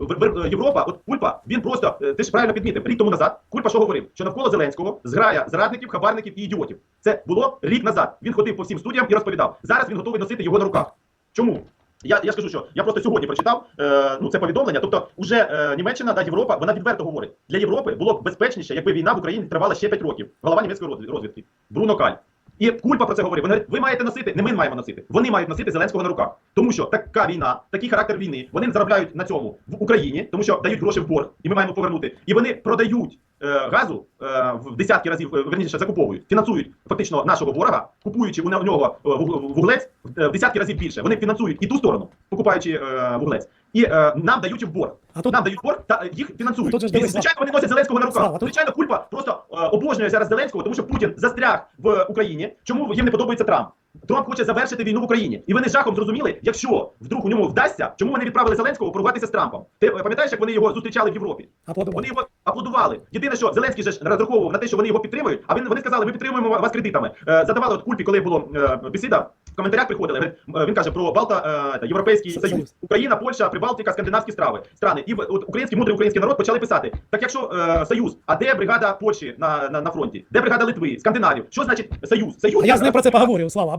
в- Європа, от Кульпа, він просто е, ти ж правильно підмітив. Рік тому назад Кульпа що говорив? Що навколо Зеленського зграя зрадників, хабарників і ідіотів. Це було рік назад. Він ходив по всім студіям і розповідав. Зараз він готовий носити його на руках. Чому? Я, я скажу, що я просто сьогодні прочитав е, ну, це повідомлення. Тобто, уже е, Німеччина та Європа, вона відверто говорить. Для Європи було б безпечніше, якби війна в Україні тривала ще 5 років. Голова німецької розвідки Бруно Каль. І Кульпа про це говорив. Вони говорять, ви маєте носити, не ми маємо носити. Вони мають носити Зеленського на руках. Тому що така війна, такий характер війни, вони заробляють на цьому в Україні, тому що дають гроші в борг, і ми маємо повернути. І вони продають газу е, в десятки разів, е, верніше закуповують, фінансують фактично нашого ворога, купуючи у нього е, вуглець е, в десятки разів більше. Вони фінансують і ту сторону, покупаючи е, вуглець, і е, нам даючи в борг. А тут- Нам дають борг та е, їх фінансують. Тут же ж І, дивись, звичайно, вони носять Зеленського на руках. Слава, тут- Звичайно, кульпа просто е, обожнює зараз Зеленського, тому що Путін застряг в Україні. Чому їм не подобається Трамп? Трамп хоче завершити війну в Україні. І вони з жахом зрозуміли, якщо вдруг у ньому вдасться, чому вони відправили Зеленського поругатися з Трампом. Ти пам'ятаєш, як вони його зустрічали в Європі? Аплодували. Вони його аплодували. Єдине, що Зеленський же ж розраховував на те, що вони його підтримують, а він вони сказали, ми підтримуємо вас кредитами. Е, задавали от кульпі, коли було е, бесіда. В коментарях приходили. е, Він каже про Балта е, та, Європейський Союз. Україна, Польща, Прибалтика, скандинавські страви страни. І от український мудрий український народ почали писати: так якщо е, Союз, а де бригада Польщі на, на, на фронті? Де бригада Литви, Скандинавів? Що значить Союз? Союз А я з ним про це поговорю, Слава.